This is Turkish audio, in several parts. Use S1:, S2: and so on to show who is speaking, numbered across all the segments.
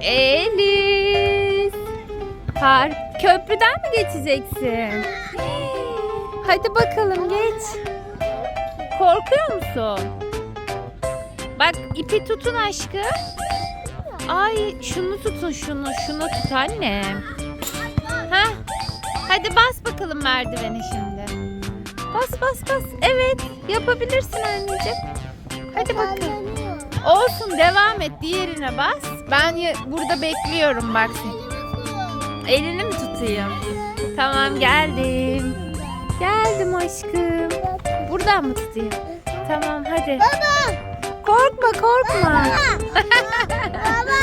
S1: Elis. Har köprüden mi geçeceksin? Hadi bakalım geç. Korkuyor musun? Bak ipi tutun aşkım. Ay şunu tutun şunu. Şunu tut annem. Ha? Hadi bas bakalım merdiveni şimdi. Bas bas bas. Evet yapabilirsin anneciğim. Hadi bakalım. Olsun devam et diğerine bas. Ben ya- burada bekliyorum bak. Elini mi tutayım? Tamam geldim. Geldim aşkım. Buradan mı tutayım? Tamam hadi.
S2: Baba.
S1: Korkma korkma.
S2: Baba.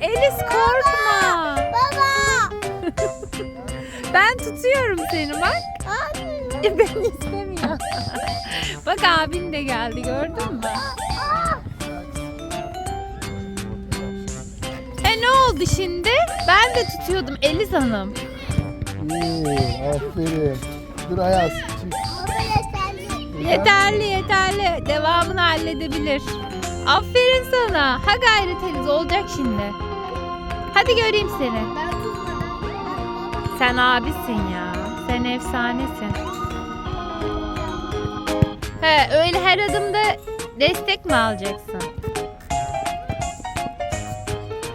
S1: Elis korkma.
S2: Baba.
S1: Ben tutuyorum seni bak.
S2: Abi.
S1: Ben istemiyorum. bak abin de geldi gördün mü? Ne oldu şimdi? Ben de tutuyordum Eliz Hanım.
S3: İyi, aferin. Dur Ayaz. çık.
S2: Yeterli.
S1: Yeterli yeterli. Devamını halledebilir. Aferin sana. Ha gayret Eliz olacak şimdi. Hadi göreyim seni. Sen abisin ya. Sen efsanesin. He öyle her adımda destek mi alacaksın?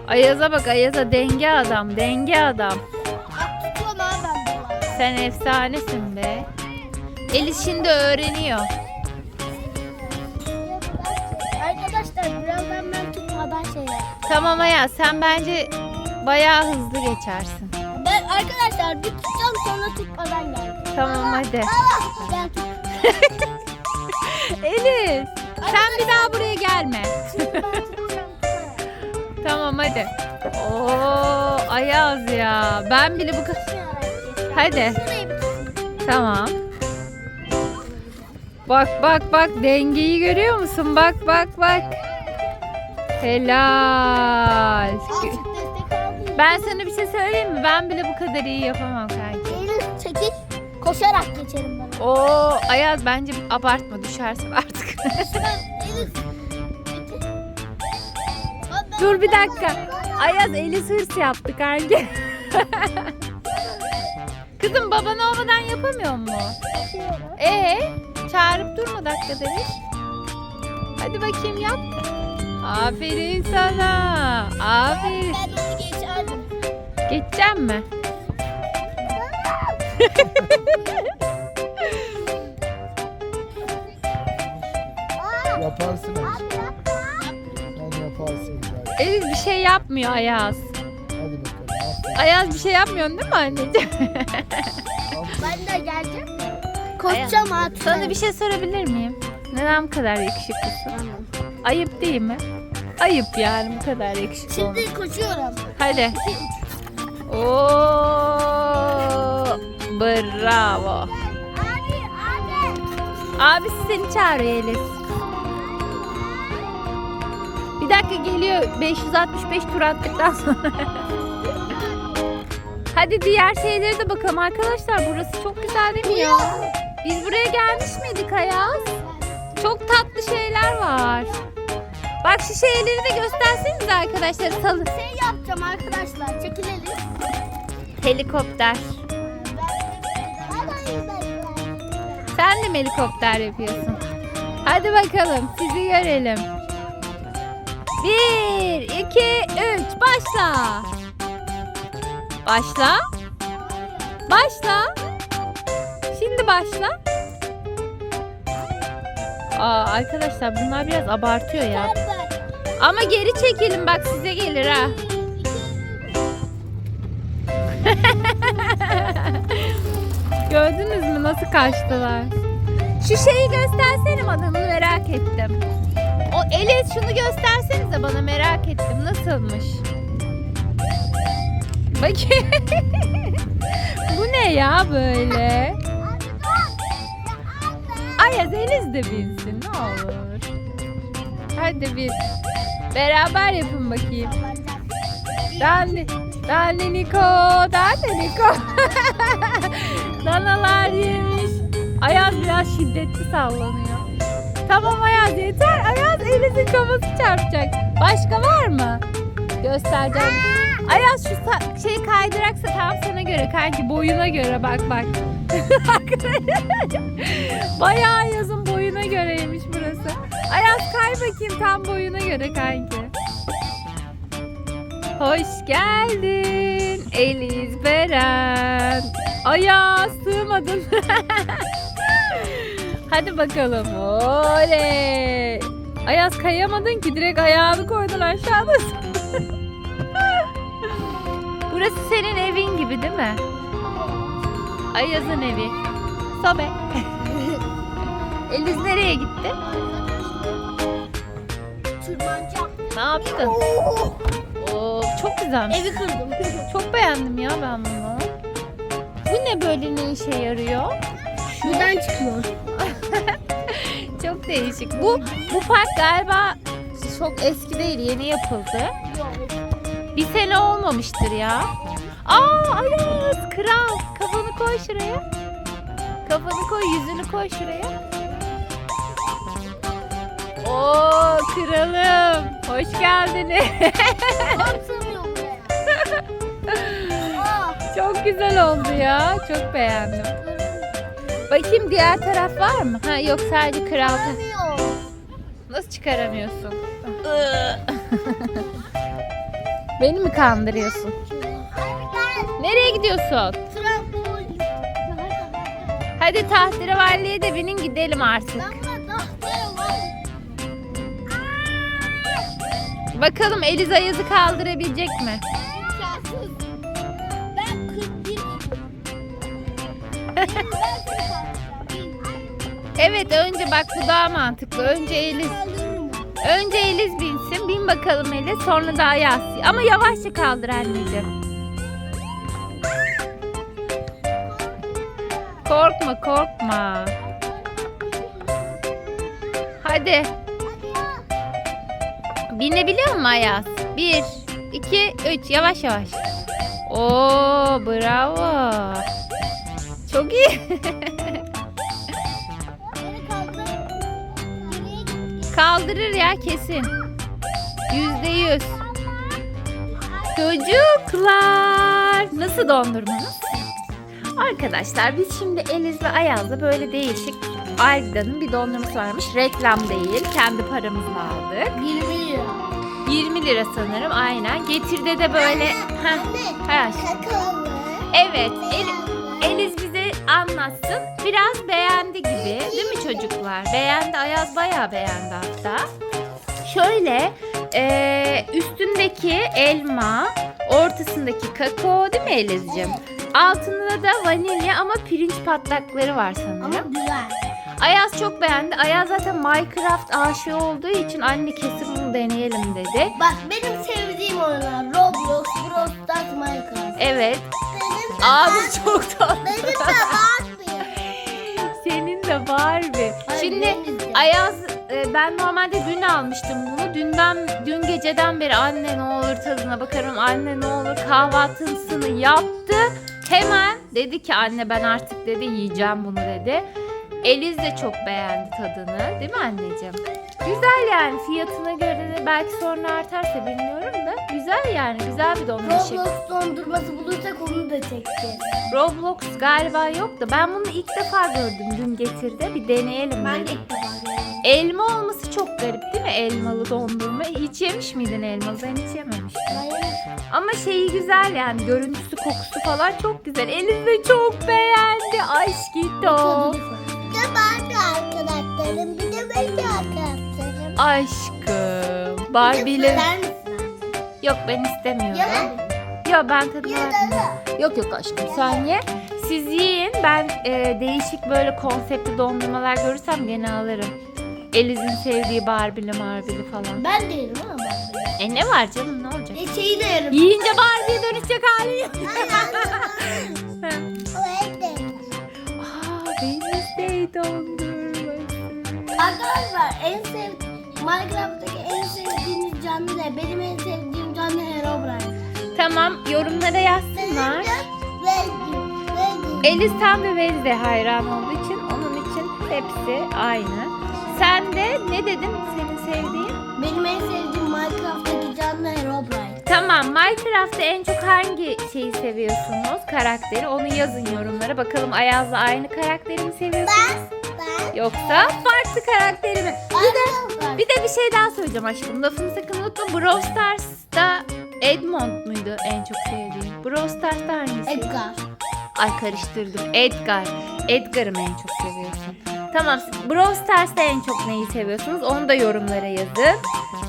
S1: Ayaz'a bak Ayaz'a denge adam denge adam.
S2: Bak tutuyorum abi ben bunu.
S1: Sen efsanesin be. Elis şimdi öğreniyor.
S2: Arkadaşlar birazdan ben tutmadan şey.
S1: Tamam Ayaz sen bence bayağı hızlı geçersin.
S2: Ben arkadaşlar bir tutacağım sonra tutmadan gel.
S1: Tamam hadi.
S2: Baba. Gel tut.
S1: Elis sen bir daha buraya gelme.
S2: Ben tutacağım.
S1: Tamam hadi. Oo Ayaz ya. Ben bile bu kadar. Hadi. Tamam. Bak bak bak dengeyi görüyor musun? Bak bak bak. Helal. Ben sana bir şey söyleyeyim mi? Ben bile bu kadar iyi yapamam kanki.
S2: Elini çekil. Koşarak geçerim ben.
S1: Oo Ayaz bence abartma düşersin artık. Dur bir dakika. Ayaz Elis hırs yaptı kanki. Kızım baban olmadan yapamıyor mu? Ee, çağırıp durma dakikada bir. Hadi bakayım yap. Aferin sana. Aferin.
S2: Ben onu geçerdim.
S1: Geçeceğim mi?
S3: Yaparsın Ayaz.
S1: Elif bir şey yapmıyor Ayaz.
S3: Hadi bakalım. Aferin.
S1: Ayaz bir şey yapmıyorsun değil mi anneciğim?
S2: Ben de geleceğim. Koşacağım artık.
S1: Sana bir şey sorabilir miyim? Neden bu kadar yakışıklısın? Ayıp değil mi? Ayıp yani bu kadar yakışıklı olmak.
S2: Şimdi koşuyorum.
S1: Hadi. Oo, bravo.
S2: Abi abi.
S1: Abisi seni çağırıyor Elif. Dakika geliyor 565 tur attıktan sonra. Hadi diğer şeylere de bakalım arkadaşlar. Burası çok güzel değil mi ya? Biz buraya gelmiş miydik Ayaz? Çok tatlı şeyler var. Bak şu şeyleri de göstersenize arkadaşlar. Salı.
S2: Şey yapacağım arkadaşlar. Çekilelim.
S1: Helikopter. Sen de mi helikopter yapıyorsun? Hadi bakalım sizi görelim. Bir, iki, üç, başla. Başla. Başla. Şimdi başla. Aa, arkadaşlar bunlar biraz abartıyor ya. Ama geri çekilin bak size gelir ha. Gördünüz mü nasıl kaçtılar? Şu şeyi göstersene bunu merak ettim. O Elis şunu göstersenize bana merak ettim nasılmış? Bakayım. Bu ne ya böyle? Ayaz Elis de bilsin ne olur. Hadi bir beraber yapın bakayım. Dani, Dani Niko, Dani Niko. Danalar yemiş. Ayaz biraz şiddetli sallanıyor. Tamam Ayaz yeter. Ayaz Elis'in kafası çarpacak. Başka var mı? Göstereceğim. Ayaz şu şey kaydıraksa tam sana göre kanki boyuna göre bak bak. Bayağı Ayaz'ın boyuna göreymiş burası. Ayaz kay bakayım tam boyuna göre kanki. Hoş geldin Eliz Beren. Ayaz sığmadın. Hadi bakalım. Oley. Ayaz kayamadın ki direkt ayağını koydun aşağıda. Burası senin evin gibi değil mi? Ayaz'ın evi. Sobe. Eliz nereye gitti?
S2: Tırmanacağım.
S1: Ne yaptın? Oo, çok güzelmiş.
S2: Evi kırdım.
S1: Çok beğendim ya ben bunu. Bu ne böyle ne işe yarıyor?
S2: Buradan çıkıyor.
S1: Çok değişik. Bu bu park galiba çok eski değil, yeni yapıldı. Bir sene olmamıştır ya. Aa Ayaz kral. Kafanı koy şuraya. Kafanı koy, yüzünü koy şuraya. Oo kralım. Hoş geldiniz. Çok güzel oldu ya. Çok beğendim. Bakayım diğer taraf var mı? Ha yok sadece kral. Nasıl çıkaramıyorsun? Beni mi kandırıyorsun? Nereye gidiyorsun? Hadi tahterevalliye de binin gidelim artık.
S2: Ben.
S1: Bakalım Eliza yazı kaldırabilecek mi?
S2: İmkansız.
S1: Evet önce bak bu daha mantıklı. Önce Eliz. Önce Eliz binsin. Bin bakalım Eliz. Sonra da Ayaz. Ama yavaşça kaldır anneciğim. Korkma korkma. Hadi. Binebiliyor musun Ayaz? Bir, iki, üç. Yavaş yavaş. Oo bravo. Çok iyi. Kaldırır ya kesin. Yüzde yüz. Çocuklar. Nasıl dondurmanız? Arkadaşlar biz şimdi Eliz ve Ayaz'la böyle değişik Algida'nın bir dondurması varmış. Reklam değil. Kendi paramızla aldık.
S2: 20 lira.
S1: 20 lira sanırım aynen. Getirde de böyle. Heh, ha,
S2: Kakaolu.
S1: Evet. El- Eliz bize anlatsın. Biraz beğendi gibi. Değil mi çocuklar? Beğendi. Ayaz bayağı beğendi hatta. Şöyle eee, üstündeki elma, ortasındaki kakao değil mi Elizciğim? Altında da vanilya ama pirinç patlakları var sanırım.
S2: Ama güzel.
S1: Ayaz çok beğendi. Ayaz zaten Minecraft aşığı olduğu için anne kesin bunu deneyelim dedi.
S2: Bak benim sevdiğim oyunlar Roblox, Brawl Stars, Minecraft.
S1: Evet.
S2: Benim de
S1: Abi
S2: var.
S1: çok tatlı.
S2: Benim de var mı?
S1: Senin de var bir.
S2: Hayır,
S1: Şimdi
S2: benim de.
S1: Ayaz e, ben normalde dün almıştım bunu. Dünden dün geceden beri anne ne olur tadına bakarım. Anne ne olur kahvaltısını yaptı. Hemen dedi ki anne ben artık dedi yiyeceğim bunu dedi. Eliz de çok beğendi tadını. Değil mi anneciğim? Güzel yani fiyatına göre de belki sonra artarsa bilmiyorum da güzel yani güzel bir dondurma şekli.
S2: Roblox dondurması bulursak onu da çekeceğiz.
S1: Roblox galiba yok da ben bunu ilk defa gördüm dün getirdi. Bir deneyelim
S2: Ben de
S1: dedim.
S2: ilk defa görüyorum.
S1: Elma olması çok garip değil mi? Elmalı dondurma. Hiç yemiş miydin elmalı? Ben hiç yememiştim.
S2: Yemedim.
S1: Ama şeyi güzel yani. Görüntüsü, kokusu falan çok güzel. Eliz de çok beğendi. Aşkito.
S2: Bir de ben de arkadaşlarım, bir de ben de arkadaşlarım.
S1: Aşkım.
S2: Misin?
S1: Yok ben istemiyorum. Yok ben tadına bakmıyorum. Yok yok aşkım sen ye. Siz yiyin. Ben e, değişik böyle konseptli dondurmalar görürsem gene alırım. Eliz'in sevdiği Barbie'li marbili falan.
S2: ben de yerim ama ben de.
S1: E ne var canım ne olacak?
S2: E şeyi de yerim.
S1: Yiyince Barbie'ye dönüşecek hali yok. Aa, Wednesday dondurması.
S2: Arkadaşlar en sev Minecraft'taki en sevdiğiniz canlı ne? Benim en sevdiğim canlı Herobrine.
S1: Tamam yorumlara yazsınlar. Eliz tam ve Wednesday hayran olduğu için onun için hepsi aynı. Sen de ne dedin senin sevdiğin?
S2: Benim en sevdiğim Minecraft'taki canlı Herobrine.
S1: Tamam Minecraft'ta en çok hangi şeyi seviyorsunuz? Karakteri onu yazın yorumlara. Bakalım Ayaz'la aynı karakteri mi seviyorsunuz?
S2: Ben.
S1: Yoksa farklı karakteri mi? Bir de. Bir de bir şey daha söyleyeceğim aşkım. Lafını sakın unutma. Brawl Stars'ta Edmond muydu en çok sevdiğin? Brawl Stars'ta hangisi?
S2: Edgar.
S1: Ay karıştırdım. Edgar. Edgar'ı mı en çok seviyorsun? Tamam. Brawl Stars'ta en çok neyi seviyorsunuz? Onu da yorumlara yazın.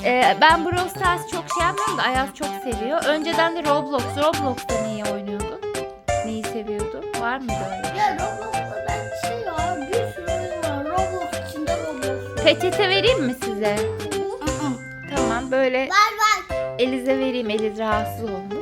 S1: Ee, ben Brawl Stars çok şey yapmıyorum da Ayaz çok seviyor. Önceden de Roblox. Roblox'ta neyi oynuyordun? Neyi seviyordun? Var mıydı öyle?
S2: Ya Roblox'ta ben şey var.
S1: Peçete vereyim mi size? Tamam böyle
S2: Var var.
S1: Elize vereyim. Eliz rahatsız olmuş.